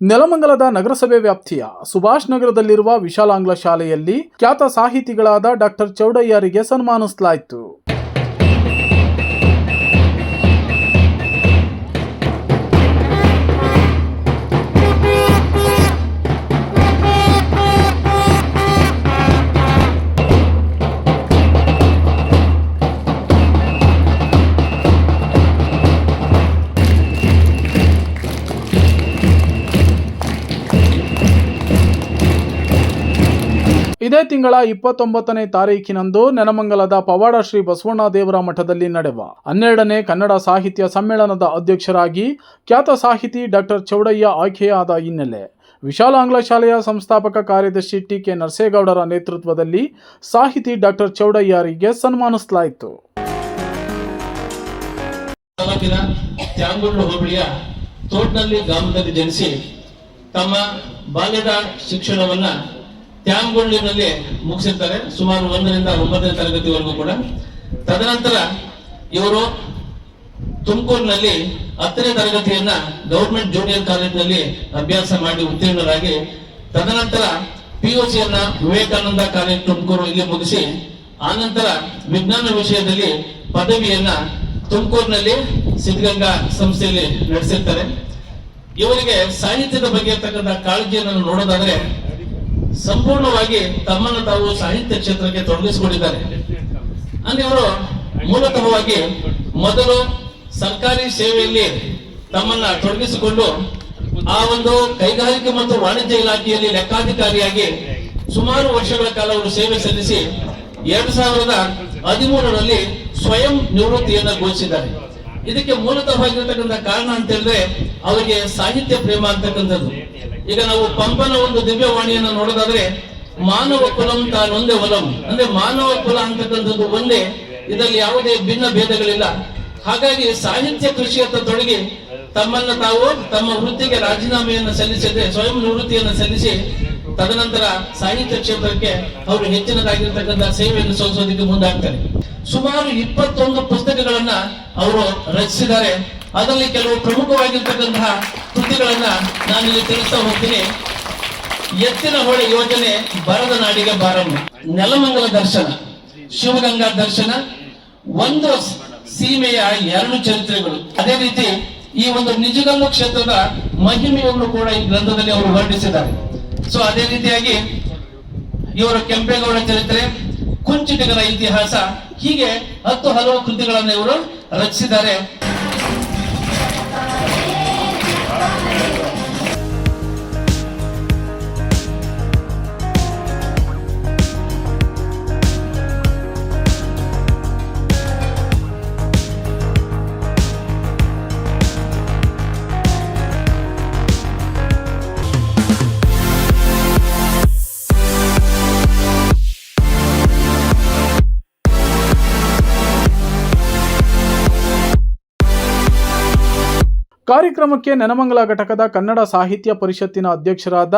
ನೆಲಮಂಗಲದ ನಗರಸಭೆ ವ್ಯಾಪ್ತಿಯ ಸುಭಾಷ್ ನಗರದಲ್ಲಿರುವ ವಿಶಾಲಾಂಗ್ಲ ಶಾಲೆಯಲ್ಲಿ ಖ್ಯಾತ ಸಾಹಿತಿಗಳಾದ ಡಾಕ್ಟರ್ ಚೌಡಯ್ಯರಿಗೆ ಸನ್ಮಾನಿಸಲಾಯಿತು. ಇದೇ ತಿಂಗಳ ಇಪ್ಪತ್ತೊಂಬತ್ತನೇ ತಾರೀಕಿನಂದು ನೆನಮಂಗಲದ ಪವಾಡ ಶ್ರೀ ಬಸವಣ್ಣ ದೇವರ ಮಠದಲ್ಲಿ ನಡೆವ. ಹನ್ನೆರಡನೇ ಕನ್ನಡ ಸಾಹಿತ್ಯ ಸಮ್ಮೇಳನದ ಅಧ್ಯಕ್ಷರಾಗಿ ಖ್ಯಾತ ಸಾಹಿತಿ ಡಾಕ್ಟರ್ ಚೌಡಯ್ಯ ಆಯ್ಕೆಯಾದ ಹಿನ್ನೆಲೆ. ವಿಶಾಲ ಆಂಗ್ಲ ಶಾಲೆಯ ಸಂಸ್ಥಾಪಕ ಕಾರ್ಯದರ್ಶಿ ಟಿ ಕೆ ನರಸೇಗೌಡರ ನೇತೃತ್ವದಲ್ಲಿ ಸಾಹಿತಿ ಡಾಕ್ಟರ್ ಚೌಡಯ್ಯರಿಗೆ ಸನ್ಮಾನಿಸಲಾಯಿತು. ಹೋಬಳಿಯ ತೋಟ್ನಲ್ಲಿ ಗ್ರಾಮದಲ್ಲಿ ಜನಿಸಿ ತಮ್ಮ ಬಾಲ್ಯದ ಶಿಕ್ಷಣವನ್ನ ತ್ಯಾಂಗುಂಡಿನಲ್ಲಿ ಮುಗಿಸಿರ್ತಾರೆ. ಸುಮಾರು ಒಂದರಿಂದ ಒಂಬತ್ತನೇ ತರಗತಿವರೆಗೂ ಕೂಡ. ತದನಂತರ ಇವರು ತುಮಕೂರಿನಲ್ಲಿ ಹತ್ತನೇ ತರಗತಿಯನ್ನ ಗವರ್ಮೆಂಟ್ ಜೂನಿಯರ್ ಕಾಲೇಜಿನಲ್ಲಿ ಅಭ್ಯಾಸ ಮಾಡಿ ಉತ್ತೀರ್ಣರಾಗಿ, ತದನಂತರ ಪಿಯುಸಿಯನ್ನ ವಿವೇಕಾನಂದ ಕಾಲೇಜ್ ತುಮಕೂರು ಇಲ್ಲಿ ಮುಗಿಸಿ, ಆನಂತರ ವಿಜ್ಞಾನ ವಿಷಯದಲ್ಲಿ ಪದವಿಯನ್ನ ತುಮಕೂರಿನಲ್ಲಿ ಸಿದ್ಧಗಂಗಾ ಸಂಸ್ಥೆಯಲ್ಲಿ ನಡೆಸಿರ್ತಾರೆ. ಇವರಿಗೆ ಸಾಹಿತ್ಯದ ಬಗ್ಗೆ ಇರ್ತಕ್ಕಂಥ ಕಾಳಜಿಯನ್ನು ನೋಡೋದಾದ್ರೆ ಸಂಪೂರ್ಣವಾಗಿ ತಮ್ಮನ್ನು ತಾವು ಸಾಹಿತ್ಯ ಕ್ಷೇತ್ರಕ್ಕೆ ತೊಡಗಿಸಿಕೊಂಡಿದ್ದಾರೆ. ಅಂದ್ರೆ ಅವರು ಮೂಲತಃವಾಗಿ ಮೊದಲು ಸರ್ಕಾರಿ ಸೇವೆಯಲ್ಲಿ ತಮ್ಮನ್ನ ತೊಡಗಿಸಿಕೊಂಡು ಆ ಒಂದು ಕೈಗಾರಿಕೆ ಮತ್ತು ವಾಣಿಜ್ಯ ಇಲಾಖೆಯಲ್ಲಿ ಲೆಕ್ಕಾಧಿಕಾರಿಯಾಗಿ ಸುಮಾರು ವರ್ಷಗಳ ಕಾಲ ಅವರು ಸೇವೆ ಸಲ್ಲಿಸಿ ಎರಡ್ ಸಾವಿರದ ಹದಿಮೂರರಲ್ಲಿ ಸ್ವಯಂ ನಿವೃತ್ತಿಯನ್ನ ಘೋಷಿಸಿದ್ದಾರೆ. ಇದಕ್ಕೆ ಮೂಲತಃವಾಗಿರ್ತಕ್ಕಂಥ ಕಾರಣ ಅಂತ ಹೇಳಿದ್ರೆ ಅವರಿಗೆ ಸಾಹಿತ್ಯ ಪ್ರೇಮ ಅಂತಕ್ಕಂಥದ್ದು. ಈಗ ನಾವು ಪಂಪನ ಒಂದು ದಿವ್ಯವಾಣಿಯನ್ನು ನೋಡೋದಾದ್ರೆ, ಮಾನವ ಕುಲಂ ತಾನೊಂದೇ ಒಲಂ. ಅಂದ್ರೆ ಮಾನವ ಕುಲ ಅಂತಕ್ಕಂಥದ್ದು ಒಂದೇ, ಇದರಲ್ಲಿ ಯಾವುದೇ ಭಿನ್ನ ಭೇದಗಳಿಲ್ಲ. ಹಾಗಾಗಿ ಸಾಹಿತ್ಯ ಕೃಷಿಯತ್ತ ತೊಡಗಿ ತಮ್ಮನ್ನ ತಾವು ತಮ್ಮ ವೃತ್ತಿಗೆ ರಾಜೀನಾಮೆಯನ್ನು ಸಲ್ಲಿಸಿದ್ರೆ ಸ್ವಯಂ ನಿವೃತ್ತಿಯನ್ನು ಸಲ್ಲಿಸಿ, ತದನಂತರ ಸಾಹಿತ್ಯ ಕ್ಷೇತ್ರಕ್ಕೆ ಅವರು ಹೆಚ್ಚಿನದಾಗಿರ್ತಕ್ಕಂಥ ಸೇವೆಯನ್ನು ಸಲ್ಲಿಸೋದಕ್ಕೆ ಮುಂದಾಗ್ತಾರೆ. ಸುಮಾರು ಇಪ್ಪತ್ತೊಂದು ಪುಸ್ತಕಗಳನ್ನ ಅವರು ರಚಿಸಿದ್ದಾರೆ. ಅದರಲ್ಲಿ ಕೆಲವು ಪ್ರಮುಖವಾಗಿರ್ತಕ್ಕಂತಹ ಕೃತಿಗಳನ್ನ ನಾನಿಲ್ಲಿ ತಿಳಿಸ್ತಾ ಹೋಗ್ತೀನಿ. ಎತ್ತಿನ ಹೊಳೆ ಯೋಜನೆ ಬರದ ನಾಡಿಗೆ ಬಾರಮ್ಮ ನೆಲಮಂಗಲ ದರ್ಶನ, ಶಿವಗಂಗಾ ದರ್ಶನ, ಒಂದು ಸೀಮೆಯ ಎರಡು ಚರಿತ್ರೆಗಳು. ಅದೇ ರೀತಿ ಈ ಒಂದು ನಿಜಗಲ್ಲು ಕ್ಷೇತ್ರದ ಮಹಿಮೆಯನ್ನು ಕೂಡ ಈ ಗ್ರಂಥದಲ್ಲಿ ಅವರು ವರ್ಣಿಸಿದ್ದಾರೆ. ಸೊ ಅದೇ ರೀತಿಯಾಗಿ ಇವರ ಕೆಂಪೇಗೌಡ ಚರಿತ್ರೆ, ಕುಂಚಿಟಿಗರ ಇತಿಹಾಸ, ಹೀಗೆ ಹತ್ತು ಹಲವು ಕೃತಿಗಳನ್ನು ಇವರು ರಚಿಸಿದ್ದಾರೆ. ಕಾರ್ಯಕ್ರಮಕ್ಕೆ ನೆನಮಂಗಲ ಘಟಕದ ಕನ್ನಡ ಸಾಹಿತ್ಯ ಪರಿಷತ್ತಿನ ಅಧ್ಯಕ್ಷರಾದ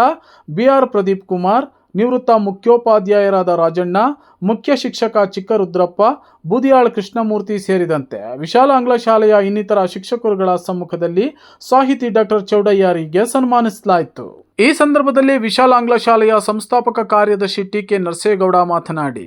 ಬಿಆರ್ ಪ್ರದೀಪ್ ಕುಮಾರ್, ನಿವೃತ್ತ ಮುಖ್ಯೋಪಾಧ್ಯಾಯರಾದ ರಾಜಣ್ಣ, ಮುಖ್ಯ ಶಿಕ್ಷಕ ಚಿಕ್ಕರುದ್ರಪ್ಪ, ಬೂದಿಯಾಳ್ ಕೃಷ್ಣಮೂರ್ತಿ ಸೇರಿದಂತೆ ವಿಶಾಲ ಆಂಗ್ಲ ಶಾಲೆಯ ಇನ್ನಿತರ ಶಿಕ್ಷಕರುಗಳ ಸಮ್ಮುಖದಲ್ಲಿ ಸಾಹಿತಿ ಡಾಕ್ಟರ್ ಚೌಡಯ್ಯರಿಗೆ ಸನ್ಮಾನಿಸಲಾಯಿತು. ಈ ಸಂದರ್ಭದಲ್ಲಿ ವಿಶಾಲ ಆಂಗ್ಲ ಶಾಲೆಯ ಸಂಸ್ಥಾಪಕ ಕಾರ್ಯದರ್ಶಿ ಟಿ ಕೆ ನರಸೇಗೌಡ ಮಾತನಾಡಿ,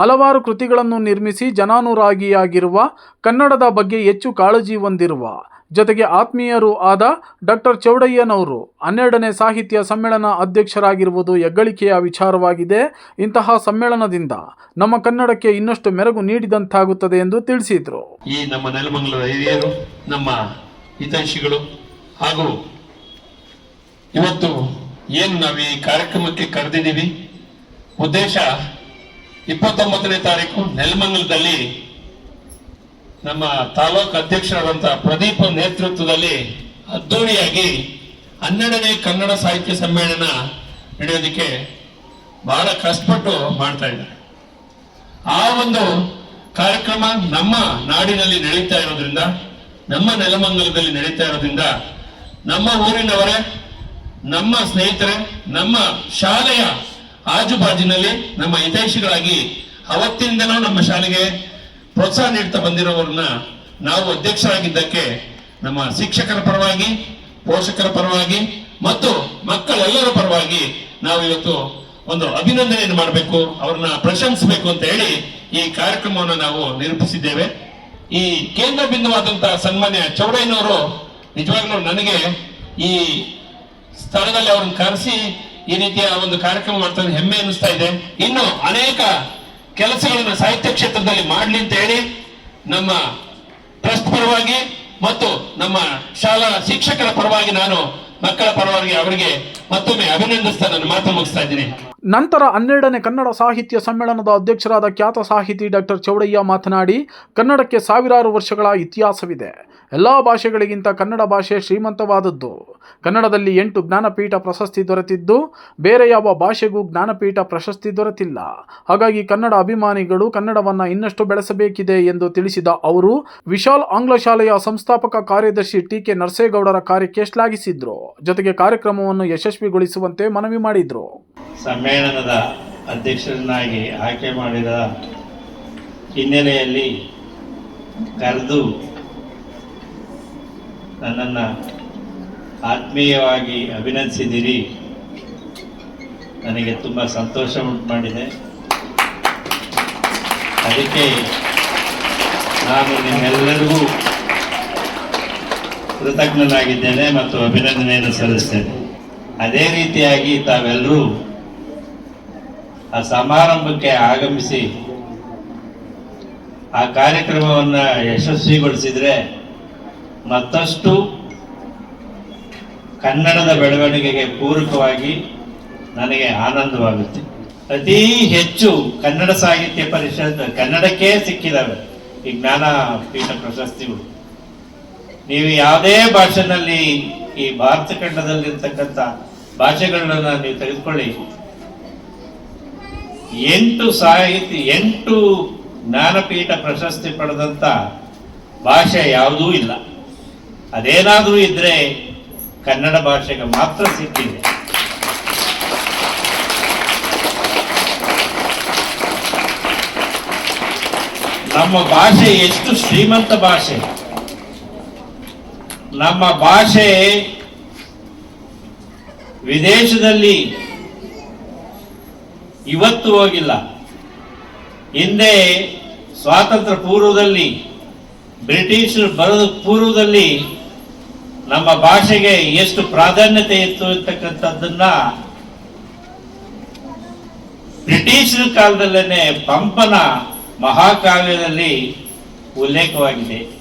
ಹಲವಾರು ಕೃತಿಗಳನ್ನು ನಿರ್ಮಿಸಿ ಜನಾನುರಾಗಿಯಾಗಿರುವ ಕನ್ನಡದ ಬಗ್ಗೆ ಹೆಚ್ಚು ಕಾಳಜಿ ಹೊಂದಿರುವ ಜೊತೆಗೆ ಆತ್ಮೀಯರು ಆದ ಡಾಕ್ಟರ್ ಚೌಡಯ್ಯನವರು ಹನ್ನೆರಡನೇ ಸಾಹಿತ್ಯ ಸಮ್ಮೇಳನ ಅಧ್ಯಕ್ಷರಾಗಿರುವುದು ಹೆಗ್ಗಳಿಕೆಯ ವಿಚಾರವಾಗಿದೆ. ಇಂತಹ ಸಮ್ಮೇಳನದಿಂದ ನಮ್ಮ ಕನ್ನಡಕ್ಕೆ ಇನ್ನಷ್ಟು ಮೆರಗು ನೀಡಿದಂತಾಗುತ್ತದೆ ಎಂದು ತಿಳಿಸಿದರು. ಈ ನಮ್ಮ ನೆಲಮಂಗಲದ ಹಿರಿಯರು, ನಮ್ಮ ಹಿತೈಷಿಗಳು ಹಾಗೂ ಇವತ್ತು ಏನು ನಾವು ಈ ಕಾರ್ಯಕ್ರಮಕ್ಕೆ ಕರೆದಿದ್ದೀವಿ, ಉದ್ದೇಶ ಇಪ್ಪತ್ತೊಂಬತ್ತನೇ ತಾರೀಕು ನೆಲಮಂಗಲದಲ್ಲಿ ನಮ್ಮ ತಾಲೂಕು ಅಧ್ಯಕ್ಷರಾದಂತಹ ಪ್ರದೀಪ್ ನೇತೃತ್ವದಲ್ಲಿ ಅದ್ದೂರಿಯಾಗಿ ಹನ್ನೆರಡನೇ ಕನ್ನಡ ಸಾಹಿತ್ಯ ಸಮ್ಮೇಳನ ನಡೆಯೋದಕ್ಕೆ ಬಹಳ ಕಷ್ಟಪಟ್ಟು ಮಾಡ್ತಾ ಇದ್ದಾರೆ. ಆ ಒಂದು ಕಾರ್ಯಕ್ರಮ ನಮ್ಮ ನಾಡಿನಲ್ಲಿ ನಡೀತಾ ಇರೋದ್ರಿಂದ, ನಮ್ಮ ನೆಲಮಂಗಲದಲ್ಲಿ ನಡೀತಾ ಇರೋದ್ರಿಂದ, ನಮ್ಮ ಊರಿನವರೇ, ನಮ್ಮ ಸ್ನೇಹಿತರೆ, ನಮ್ಮ ಶಾಲೆಯ ಆಜುಬಾಜಿನಲ್ಲಿ ನಮ್ಮ ಹಿತೈಷಿಗಳಾಗಿ ಅವತ್ತಿನಿಂದನೂ ನಮ್ಮ ಶಾಲೆಗೆ ಪ್ರೋತ್ಸಾಹ ನೀಡ್ತಾ ಬಂದಿರೋರನ್ನ ನಾವು ಅಧ್ಯಕ್ಷರಾಗಿದ್ದಕ್ಕೆ ನಮ್ಮ ಶಿಕ್ಷಕರ ಪರವಾಗಿ, ಪೋಷಕರ ಪರವಾಗಿ ಮತ್ತು ಮಕ್ಕಳೆಲ್ಲರ ಪರವಾಗಿ ನಾವು ಇವತ್ತು ಒಂದು ಅಭಿನಂದನೆಯನ್ನು ಮಾಡಬೇಕು, ಅವ್ರನ್ನ ಪ್ರಶಂಸಬೇಕು ಅಂತ ಹೇಳಿ ಈ ಕಾರ್ಯಕ್ರಮವನ್ನು ನಾವು ನಿರೂಪಿಸಿದ್ದೇವೆ. ಈ ಕೇಂದ್ರ ಬಿಂದುವಾದಂತಹ ಸನ್ಮಾನ್ಯ ಚೌಡಯ್ಯನವರು ನಿಜವಾಗ್ಲೂ ನನಗೆ ಈ ಸ್ಥಳದಲ್ಲಿ ಅವ್ರನ್ನ ಕರೆಸಿ ಈ ರೀತಿಯ ಒಂದು ಕಾರ್ಯಕ್ರಮ ಮಾಡ್ತಾರೆ ಹೆಮ್ಮೆ ಅನಿಸ್ತಾ ಇದೆ. ಇನ್ನು ಅನೇಕ ಕೆಲಸಗಳನ್ನ ಸಾಹಿತ್ಯ ಕ್ಷೇತ್ರದಲ್ಲಿ ಮಾಡಲಿ ಅಂತ ಹೇಳಿ ನಮ್ಮ ಟ್ರಸ್ಟ್ ಪರವಾಗಿ ಮತ್ತು ನಮ್ಮ ಶಾಲಾ ಶಿಕ್ಷಕರ ಪರವಾಗಿ ನಾನು ಮಕ್ಕಳ ಪರವಾಗಿ ಅವರಿಗೆ ಮತ್ತೊಮ್ಮೆ ಅಭಿನಂದಿಸ್ತಾ ನನ್ನ ಮಾತು ಮುಗಿಸ್ತಾ ಇದ್ದೀನಿ. ನಂತರ ಹನ್ನೆರಡನೇ ಕನ್ನಡ ಸಾಹಿತ್ಯ ಸಮ್ಮೇಳನದ ಅಧ್ಯಕ್ಷರಾದ ಖ್ಯಾತ ಸಾಹಿತಿ ಡಾಕ್ಟರ್ ಚೌಡಯ್ಯ ಮಾತನಾಡಿ, ಕನ್ನಡಕ್ಕೆ ಸಾವಿರಾರು ವರ್ಷಗಳ ಇತಿಹಾಸವಿದೆ. ಎಲ್ಲ ಭಾಷೆಗಳಿಗಿಂತ ಕನ್ನಡ ಭಾಷೆ ಶ್ರೀಮಂತವಾದದ್ದು. ಕನ್ನಡದಲ್ಲಿ ಎಂಟು ಜ್ಞಾನಪೀಠ ಪ್ರಶಸ್ತಿ ದೊರೆತಿದ್ದು, ಬೇರೆ ಯಾವ ಭಾಷೆಗೂ ಜ್ಞಾನಪೀಠ ಪ್ರಶಸ್ತಿ ದೊರೆತಿಲ್ಲ. ಹಾಗಾಗಿ ಕನ್ನಡ ಅಭಿಮಾನಿಗಳು ಕನ್ನಡವನ್ನು ಇನ್ನಷ್ಟು ಬೆಳೆಸಬೇಕಿದೆ ಎಂದು ತಿಳಿಸಿದ ಅವರು, ವಿಶಾಲ್ ಆಂಗ್ಲ ಶಾಲೆಯ ಸಂಸ್ಥಾಪಕ ಕಾರ್ಯದರ್ಶಿ ಟಿ ಕೆ ನರಸೇಗೌಡರ ಕಾರ್ಯಕ್ಕೆ ಶ್ಲಾಘಿಸಿದ್ರು. ಜೊತೆಗೆ ಕಾರ್ಯಕ್ರಮವನ್ನು ಯಶಸ್ವಿಗೊಳಿಸುವಂತೆ ಮನವಿ ಮಾಡಿದ್ರು. ಸಮ್ಮೇಳನದ ಅಧ್ಯಕ್ಷರನ್ನಾಗಿ ಆಯ್ಕೆ ಮಾಡಿದ ಹಿನ್ನೆಲೆಯಲ್ಲಿ ಕರೆದು ನನ್ನನ್ನು ಆತ್ಮೀಯವಾಗಿ ಅಭಿನಂದಿಸಿದಿರಿ ನನಗೆ ತುಂಬ ಸಂತೋಷ ಉಂಟು ಮಾಡಿದೆ ಅದಕ್ಕೆ ನಾನು ನಿಮ್ಮೆಲ್ಲರಿಗೂ ಕೃತಜ್ಞನಾಗಿದ್ದೇನೆ ಮತ್ತು ಅಭಿನಂದನೆಯನ್ನು ಸಲ್ಲಿಸ್ತೇನೆ. ಅದೇ ರೀತಿಯಾಗಿ ತಾವೆಲ್ಲರೂ ಆ ಸಮಾರಂಭಕ್ಕೆ ಆಗಮಿಸಿ ಆ ಕಾರ್ಯಕ್ರಮವನ್ನು ಯಶಸ್ವಿಗೊಳಿಸಿದರೆ ಮತ್ತಷ್ಟು ಕನ್ನಡದ ಬೆಳವಣಿಗೆಗೆ ಪೂರಕವಾಗಿ ನನಗೆ ಆನಂದವಾಗುತ್ತೆ. ಅತಿ ಹೆಚ್ಚು ಕನ್ನಡ ಸಾಹಿತ್ಯ ಪರಿಷತ್ ಕನ್ನಡಕ್ಕೆ ಸಿಕ್ಕಿದ್ದಾವೆ ಈ ಜ್ಞಾನಪೀಠ ಪ್ರಶಸ್ತಿಗಳು. ನೀವು ಯಾವುದೇ ಭಾಷೆನಲ್ಲಿ ಈ ಭಾರತ ಖಂಡದಲ್ಲಿರ್ತಕ್ಕಂಥ ಭಾಷೆಗಳನ್ನ ನೀವು ತೆಗೆದುಕೊಳ್ಳಿ. ಎಂಟು ಸಾಹಿತ್ಯ ಎಂಟು ಜ್ಞಾನಪೀಠ ಪ್ರಶಸ್ತಿ ಪಡೆದಂತ ಭಾಷೆ ಯಾವುದೂ ಇಲ್ಲ. ಅದೇನಾದರೂ ಇದ್ರೆ ಕನ್ನಡ ಭಾಷೆಗೆ ಮಾತ್ರ ಸಿಕ್ಕಿದೆ. ನಮ್ಮ ಭಾಷೆ ಎಷ್ಟು ಶ್ರೀಮಂತ ಭಾಷೆ. ನಮ್ಮ ಭಾಷೆ ವಿದೇಶದಲ್ಲಿ ಇವತ್ತು ಹೋಗಿಲ್ಲ. ಹಿಂದೆ ಸ್ವಾತಂತ್ರ್ಯ ಪೂರ್ವದಲ್ಲಿ ಬ್ರಿಟಿಷರು ಬರೋದ ಪೂರ್ವದಲ್ಲಿ ನಮ್ಮ ಭಾಷೆಗೆ ಎಷ್ಟು ಪ್ರಾಧಾನ್ಯತೆ ಇತ್ತು ಅಂತಕ್ಕಂಥದ್ದನ್ನ ಬ್ರಿಟಿಷರ ಕಾಲದಲ್ಲೇನೆ ಪಂಪನ ಮಹಾಕಾವ್ಯದಲ್ಲಿ ಉಲ್ಲೇಖವಾಗಿದೆ.